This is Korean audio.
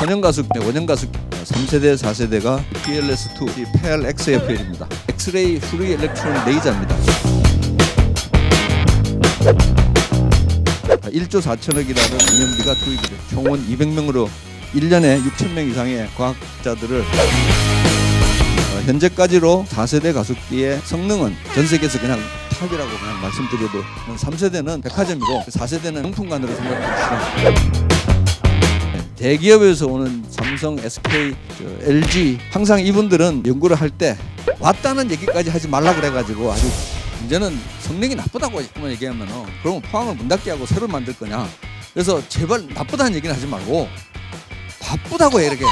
원형 가속, 원형 가속 3세대, 4세대가 PLS2, PLXFL입니다. 엑스레이 프리 일렉트론 레이저입니다. 1조 4천억이라는 운영비가 투입이 돼 총원 200명으로 1년에 6천 명 이상의 과학자들을 어, 현재까지로 4세대 가속기의 성능은 전 세계에서 그냥 탑이라고 그냥 말씀드려도 3세대는 백화점이고 4세대는 명품관으로 주시라. 대기업에서 오는 삼성, SK, 저 LG 항상 이분들은 연구를 할 때 왔다는 얘기까지 하지 말라 그래가지고 아주 문제는 성능이 나쁘다고 자꾸만 얘기하면은 그러면 포항을 문 닫게 하고 새로 만들 거냐. 그래서 제발 나쁘다는 얘기는 하지 말고 바쁘다고 해 이렇게